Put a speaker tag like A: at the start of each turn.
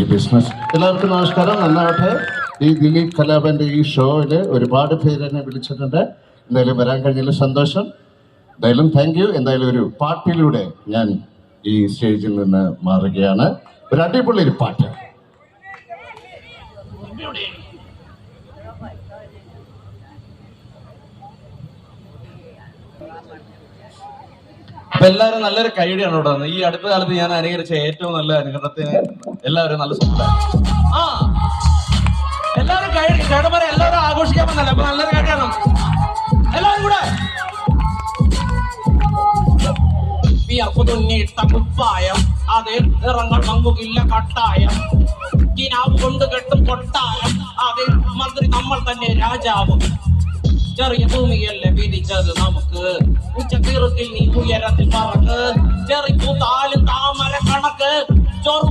A: ഈ ബിസിനസ്. എല്ലാവർക്കും നമസ്കാരം. നന്നാവട്ടെ. ഈ ദിലീപ് കലാപന്റെ ഈ ഷോയിൽ ഒരുപാട് പേര് എന്നെ വിളിച്ചിട്ടുണ്ട്. എന്തായാലും വരാൻ കഴിഞ്ഞതിൽ സന്തോഷം. എന്തായാലും താങ്ക് യു എന്തായാലും ഒരു പാട്ടിലൂടെ ഞാൻ ഈ സ്റ്റേജിൽ നിന്ന് മാറുകയാണ്. ഒരു അടിപൊളി ഒരു പാട്ട്.
B: അപ്പൊ എല്ലാവരും നല്ലൊരു കൈഡിയാണ് ഇവിടെ വന്നത്. ഈ അടുത്ത കാലത്ത് ഞാൻ അനുകരിച്ച ഏറ്റവും നല്ല അനുകരണത്തിന് എല്ലാവരും നല്ല സുഖം ആ. എല്ലാവരും കൈ ചേട്ടന്മാരെ എല്ലാവരും ആഘോഷിക്കാൻ വന്നല്ലേ? അപ്പൊ നല്ലൊരു കൈഡിയാണ് എല്ലാവരും കൂടെ.
C: വിയർപ്പ് തുന്നിയിട്ട കുപ്പായം അതിൽ നിറങ്ങൾ പങ്കുകില്ല കട്ടായം. കിനാവ് കൊണ്ട് കെട്ടും കൊട്ടാരം അതിൽ മന്ത്രി നമ്മൾ തന്നെ രാജാവും. ചെറിയ ഭൂമിയല്ലേ വിധിച്ചത്? നീ ഉയരത്തിൽ പറക്ക്. ചെറിയ താലും താമര കണക്ക് ചോറ്